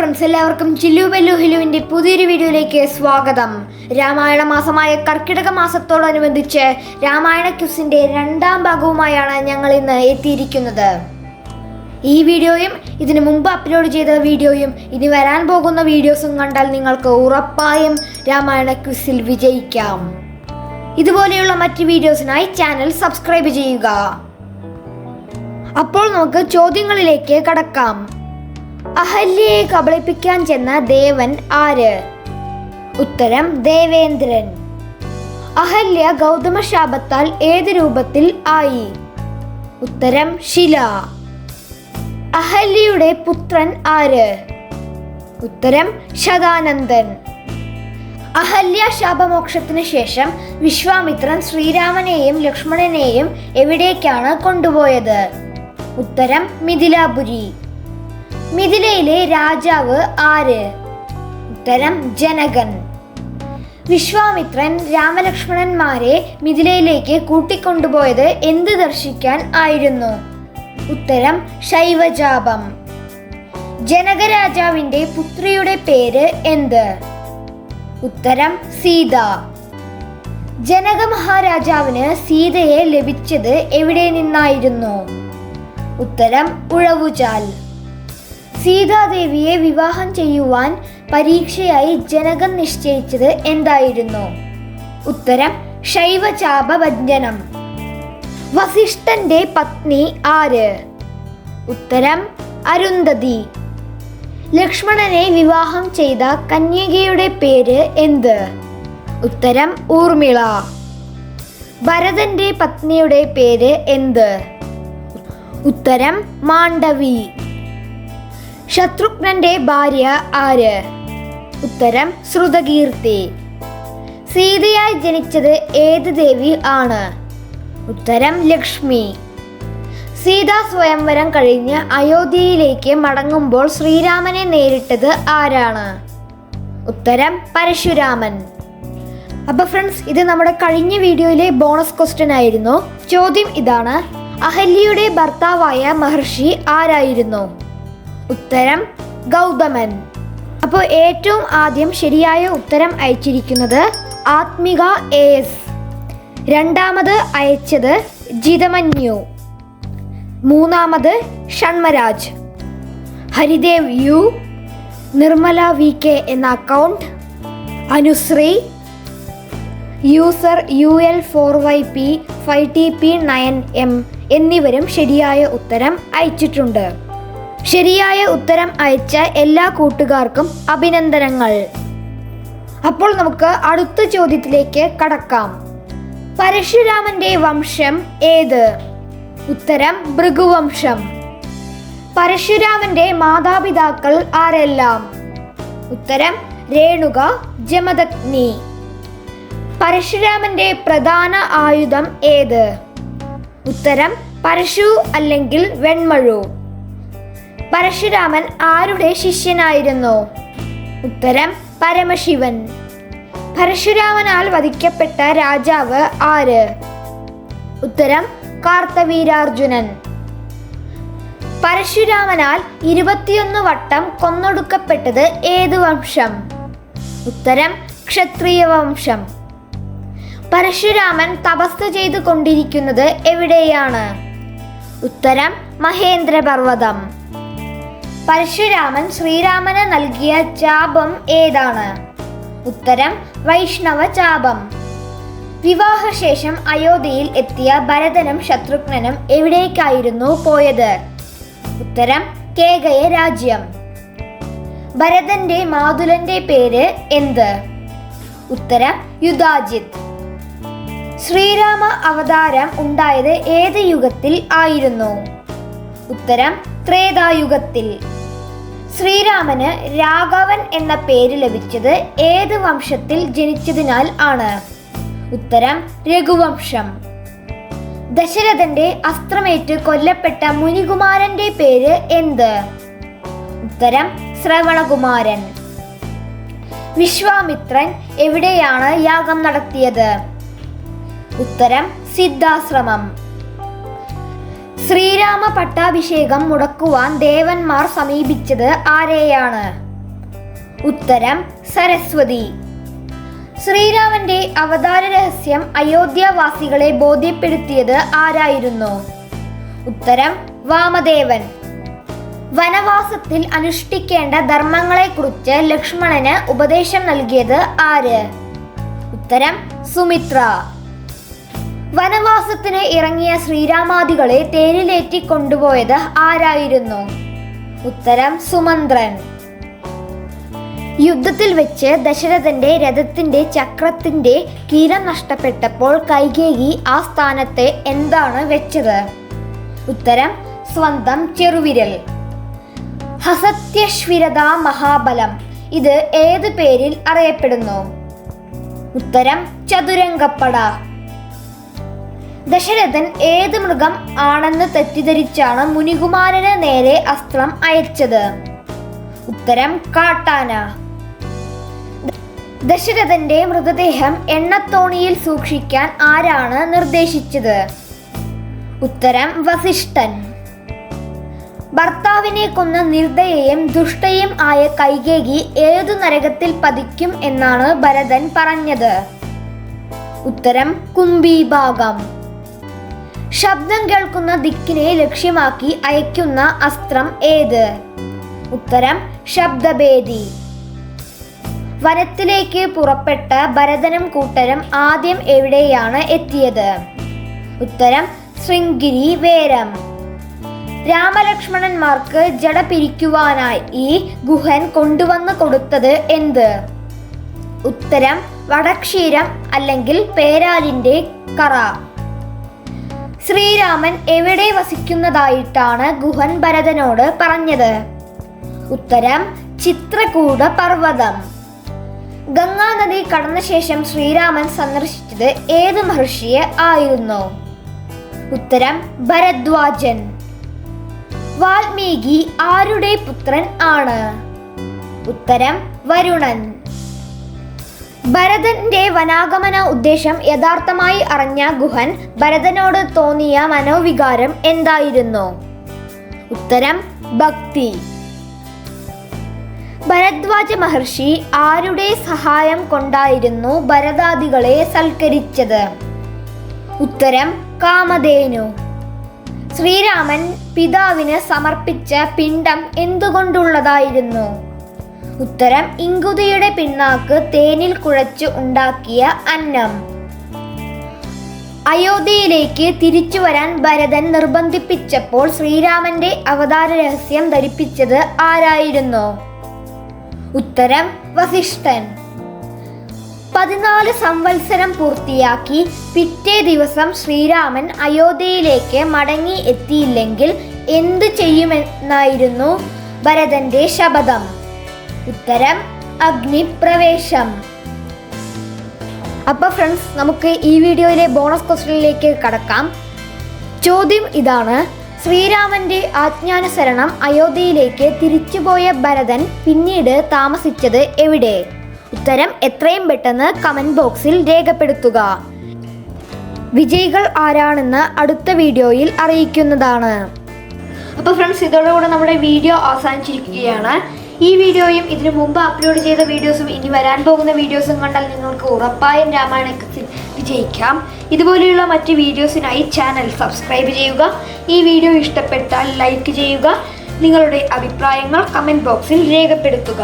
Friends എല്ലാവർക്കും ചില്ലു ബെല്ലു ഹിലുവിന്റെ പുതിയൊരു വീഡിയോയിലേക്ക് സ്വാഗതം. രാമായണ മാസമായ കർക്കിടക മാസത്തോടനുബന്ധിച്ച് രാമായണ ക്യുസിന്റെ രണ്ടാം ഭാഗവുമായാണ് ഞങ്ങൾ ഇന്ന് എത്തിയിരിക്കുന്നത്. ഈ വീഡിയോയും ഇതിനു മുമ്പ് അപ്ലോഡ് ചെയ്ത വീഡിയോയും ഇനി വരാൻ പോകുന്ന വീഡിയോസും കണ്ടാൽ നിങ്ങൾക്ക് ഉറപ്പായും രാമായണ ക്വിസിൽ വിജയിക്കാം. ഇതുപോലെയുള്ള മറ്റ് വീഡിയോസിനായി ചാനൽ സബ്സ്ക്രൈബ് ചെയ്യുക. അപ്പോൾ നമുക്ക് ചോദ്യങ്ങളിലേക്ക് കടക്കാം. അഹല്യയെ കബളിപ്പിക്കാൻ ചെന്ന ദേവൻ ആര്? ഉത്തരം ദേവേന്ദ്രൻ. അഹല്യ ഗൗതമ ശാപത്താൽ ഏത് രൂപത്തിൽ ആയി? ഉത്തരം ശില. അഹല്യയുടെ പുത്രൻ ആര്? ഉത്തരം ശതാനന്ദൻ അഹല്യ ശാപമോക്ഷത്തിന് ശേഷം വിശ്വാമിത്രൻ ശ്രീരാമനെയും ലക്ഷ്മണനെയും എവിടേക്കാണ് കൊണ്ടുപോയത്? ഉത്തരം മിഥിലാപുരി. മിഥിലയിലെ രാജാവ് ആര്? ഉത്തരം ജനകൻ. വിശ്വാമിത്രൻ രാമലക്ഷ്മണന്മാരെ മിഥിലയിലേക്ക് കൂട്ടിക്കൊണ്ടുപോയത് എന്ത് ദർശിക്കാൻ ആയിരുന്നു? ഉത്തരം ശൈവജാപം. ജനകരാജാവിന്റെ പുത്രിയുടെ പേര് എന്ത്? ഉത്തരം സീത. ജനക മഹാരാജാവിന് സീതയെ ലഭിച്ചത് എവിടെ നിന്നായിരുന്നു? ഉത്തരം ഉഴവുചാൽ. സീതാദേവിയെ വിവാഹം ചെയ്യുവാൻ പരീക്ഷയായി ജനകൻ നിശ്ചയിച്ചത് എന്തായിരുന്നു? ഉത്തരം ശൈവചാപഭഞ്ജനം വസിഷ്ഠന്റെ പത്നി ആര്? ഉത്തരം അരുന്ധതി. ലക്ഷ്മണനെ വിവാഹം ചെയ്ത കന്യകയുടെ പേര് എന്ത്? ഉത്തരം ഊർമിള. ഭരതന്റെ പത്നിയുടെ പേര് എന്ത്? ഉത്തരം മാണ്ഡവി. ശത്രുഘ്നന്റെ ഭാര്യ ആര്? ഉത്തരം ശ്രുതകീർത്തി. സീതയായി ജനിച്ചത് ഏത് ദേവി ആണ്? ഉത്തരം ലക്ഷ്മി. സീതാ സ്വയംവരം കഴിഞ്ഞ് അയോധ്യയിലേക്ക് മടങ്ങുമ്പോൾ ശ്രീരാമനെ നേരിട്ടത് ആരാണ്? ഉത്തരം പരശുരാമൻ. അപ്പൊ ഫ്രണ്ട്സ് ഇത് നമ്മുടെ കഴിഞ്ഞ വീഡിയോയിലെ ബോണസ് ക്വസ്റ്റ്യൻ ആയിരുന്നു. ചോദ്യം ഇതാണ് അഹല്യയുടെ ഭർത്താവായ മഹർഷി ആരായിരുന്നു? ഉത്തരം ഗൗതമൻ. അപ്പോൾ ഏറ്റവും ആദ്യം ശരിയായ ഉത്തരം അയച്ചിരിക്കുന്നത് ആത്മിക എ എസ് രണ്ടാമത് അയച്ചത് ജിതമന്യു. മൂന്നാമത് Shanmaraj. Haridev U Nirmala V K എന്ന account Anushree user U L four Y P five T P nine M എന്നിവരും ശരിയായ ഉത്തരം അയച്ചിട്ടുണ്ട്. ശരിയായ ഉത്തരം അയച്ച എല്ലാ കൂട്ടുകാർക്കും അഭിനന്ദനങ്ങൾ. അപ്പോൾ നമുക്ക് അടുത്ത ചോദ്യത്തിലേക്ക് കടക്കാം. പരശുരാമന്റെ വംശം ഏത്? ഉത്തരം ഭൃഗുവംശം. പരശുരാമന്റെ മാതാപിതാക്കൾ ആരെല്ലാം? ഉത്തരം രേണുക ജമദഗ്നി. പരശുരാമന്റെ പ്രധാന ആയുധം ഏത്? ഉത്തരം പരശു അല്ലെങ്കിൽ വെൺമഴു. പരശുരാമൻ ആരുടെ ശിഷ്യനായിരുന്നു? ഉത്തരം പരമശിവൻ. പരശുരാമനാൽ വധിക്കപ്പെട്ട രാജാവ് ആര്? ഉത്തരം കാർത്തവീരാർജുനൻ. പരശുരാമനാൽ ഇരുപത്തിയൊന്ന് വട്ടം കൊന്നൊടുക്കപ്പെട്ടത് ഏത് വംശം? ഉത്തരം ക്ഷത്രിയ വംശം. പരശുരാമൻ തപസ് ചെയ്തു കൊണ്ടിരിക്കുന്നത് എവിടെയാണ്? ഉത്തരം മഹേന്ദ്രപർവതം. പരശുരാമൻ ശ്രീരാമന് നൽകിയ ചാപം ഏതാണ്? ഉത്തരം വൈഷ്ണവ ചാപം വിവാഹശേഷം അയോധ്യയിൽ എത്തിയ ഭരതനും ശത്രുഘ്നനും എവിടേക്കായിരുന്നു പോയത്? ഉത്തരം കേകയ രാജ്യം. ഭരതന്റെ മാതുലന്റെ പേര് എന്ത്? ഉത്തരം യുദാജിത്. ശ്രീരാമ അവതാരം ഉണ്ടായത് ഏത് യുഗത്തിൽ ആയിരുന്നു? ഉത്തരം ത്രേതായുഗത്തിൽ. ശ്രീരാമന് രാഘവൻ എന്ന പേര് ലഭിച്ചത് ഏത് വംശത്തിൽ ജനിച്ചതിനാൽ ആണ്. ഉത്തരം രഘുവംശം. ദശരഥന്റെ അസ്ത്രമേറ്റ് കൊല്ലപ്പെട്ട മുനികുമാരന്റെ പേര് എന്ത്? ഉത്തരം ശ്രവണകുമാരൻ. വിശ്വാമിത്രൻ എവിടെയാണ് യാഗം നടത്തിയത്? ഉത്തരം സിദ്ധാശ്രമം. ശ്രീരാമ പട്ടാഭിഷേകം മുടക്കുവാൻ ദേവന്മാർ സമീപിച്ചത് ആരെയാണ്? ഉത്തരം സരസ്വതി. ശ്രീരാമന്റെ അവതാര രഹസ്യം അയോധ്യാവാസികളെ ബോധ്യപ്പെടുത്തിയത് ആരായിരുന്നു? ഉത്തരം വാമദേവൻ. വനവാസത്തിൽ അനുഷ്ഠിക്കേണ്ട ധർമ്മങ്ങളെക്കുറിച്ച് ലക്ഷ്മണന് ഉപദേശം നൽകിയത് ആര്? ഉത്തരം സുമിത്ര. വനവാസത്തിന് ഇറങ്ങിയ ശ്രീരാമാദികളെ തേരിലേറ്റി കൊണ്ടുപോയത് ആരായിരുന്നു? ഉത്തരം സുമന്ത്രൻ. യുദ്ധത്തിൽ വെച്ച് ദശരഥന്റെ രഥത്തിന്റെ ചക്രത്തിന്റെ കീരം നഷ്ടപ്പെട്ടപ്പോൾ കൈകേയി ആ സ്ഥാനത്തെ എന്താണ് വെച്ചത്? ഉത്തരം സ്വന്തം ചെറുവിരൽ. ഹസത്യശ്വിരത മഹാബലം. ഇത് ഏത് പേരിൽ അറിയപ്പെടുന്നു? ഉത്തരം ചതുരംഗപ്പട. ദശരഥൻ ഏത് മൃഗം ആണെന്ന് തെറ്റിദ്ധരിച്ചാണ് മുനികുമാരന് നേരെ അസ്ത്രം അയച്ചത്? ഉത്തരം കാട്ടാന. ദശരഥന്റെ മൃതദേഹം എണ്ണത്തോണിയിൽ സൂക്ഷിക്കാൻ ആരാണ് നിർദ്ദേശിച്ചത്? ഉത്തരം വസിഷ്ഠൻ. ഭർത്താവിനെ കൊന്ന നിർദ്ദയയും ദുഷ്ടയും ആയ കൈകേകി ഏതു നരകത്തിൽ പതിക്കും എന്നാണ് ഭരതൻ പറഞ്ഞത്. ഉത്തരം കുംഭീഭാഗം ശബ്ദം കേൾക്കുന്ന ദിക്കിനെ ലക്ഷ്യമാക്കി അയക്കുന്ന അസ്ത്രം ഏത്? ഉത്തരം ശബ്ദഭേദി. വനത്തിലേക്ക് പുറപ്പെട്ട ഭരതനും കൂട്ടരും ആദ്യം എവിടെയാണ് എത്തിയത്? ഉത്തരം ശൃംഗിരി വേരം. രാമലക്ഷ്മണന്മാർക്ക് ജട പിരിക്കുവാനായി ഈ ഗുഹൻ കൊണ്ടുവന്ന് കൊടുത്തത് എന്ത്? ഉത്തരം വടക്ഷീരം അല്ലെങ്കിൽ പേരാലിന്റെ കറ. ശ്രീരാമൻ എവിടെ വസിക്കുന്നതായിട്ടാണ് ഗുഹൻ ഭരതനോട് പറഞ്ഞത്? ഉത്തരം ചിത്രകൂട പർവതം. ഗംഗാനദി കടന്ന ശേഷം ശ്രീരാമൻ സന്ദർശിച്ചത് ഏത് മഹർഷിയെ ആയിരുന്നു? ഉത്തരം ഭരദ്വാജൻ. വാൽമീകി ആരുടെ പുത്രൻ ആണ്? ഉത്തരം വരുണൻ. ഭരതന്റെ വനാഗമന ഉദ്ദേശം യഥാർത്ഥമായി അറിഞ്ഞ ഗുഹൻ ഭരതനോട് തോന്നിയ മനോവികാരം എന്തായിരുന്നു? ഉത്തരം ഭക്തി. ഭരദ്വാജ മഹർഷി ആരുടെ സഹായം കൊണ്ടായിരുന്നു ഭരതാദികളെ സൽക്കരിച്ചത്? ഉത്തരം കാമധേനു. ശ്രീരാമൻ പിതാവിന് സമർപ്പിച്ച പിണ്ടം എന്തുകൊണ്ടുള്ളതായിരുന്നു? ഉത്തരം ഇങ്കുതിയുടെ പിണ്ണാക്ക് തേനിൽ കുഴച്ച് ഉണ്ടാക്കിയ അന്നം. അയോധ്യയിലേക്ക് തിരിച്ചു വരാൻ ഭരതൻ നിർബന്ധിപ്പിച്ചപ്പോൾ ശ്രീരാമന്റെ അവതാര രഹസ്യം ധരിപ്പിച്ചത് ആരായിരുന്നു? ഉത്തരം വസിഷ്ഠൻ. പതിനാല് സംവത്സരം പൂർത്തിയാക്കി പിറ്റേ ദിവസം ശ്രീരാമൻ അയോധ്യയിലേക്ക് മടങ്ങി എത്തിയില്ലെങ്കിൽ എന്തു ചെയ്യുമെന്നായിരുന്നു ഭരതന്റെ ശപഥം. ഉത്തരം അഗ്നിപ്രവേശം. അപ്പൊ ഫ്രണ്ട്സ് നമുക്ക് ഈ വീഡിയോയിലെ ബോണസ് ക്വസ്റ്റ്യനിലേക്ക് കടക്കാം. ചോദ്യം ഇതാണ്. ശ്രീരാമന്റെ ആജ്ഞാനുസരണം അയോധ്യയിലേക്ക് തിരിച്ചുപോയ ഭരതൻ പിന്നീട് താമസിച്ചത് എവിടെ? ഉത്തരം എത്രയും പെട്ടെന്ന് കമന്റ് ബോക്സിൽ രേഖപ്പെടുത്തുക. വിജയികൾ ആരാണെന്ന് അടുത്ത വീഡിയോയിൽ അറിയിക്കുന്നതാണ്. അപ്പോൾ ഫ്രണ്ട്സ് ഇതോടുകൂടെ നമ്മുടെ വീഡിയോ അവസാനിച്ചിരിക്കുകയാണ്. ഈ വീഡിയോയും ഇതിനു മുമ്പ് അപ്ലോഡ് ചെയ്ത വീഡിയോസും ഇനി വരാൻ പോകുന്ന വീഡിയോസും കണ്ടാൽ നിങ്ങൾക്ക് ഉറപ്പായും രാമായണത്തിൽ വിജയിക്കാം. ഇതുപോലെയുള്ള മറ്റ് വീഡിയോസിനായി ചാനൽ സബ്സ്ക്രൈബ് ചെയ്യുക. ഈ വീഡിയോ ഇഷ്ടപ്പെട്ടാൽ ലൈക്ക് ചെയ്യുക. നിങ്ങളുടെ അഭിപ്രായങ്ങൾ കമന്റ് ബോക്സിൽ രേഖപ്പെടുത്തുക.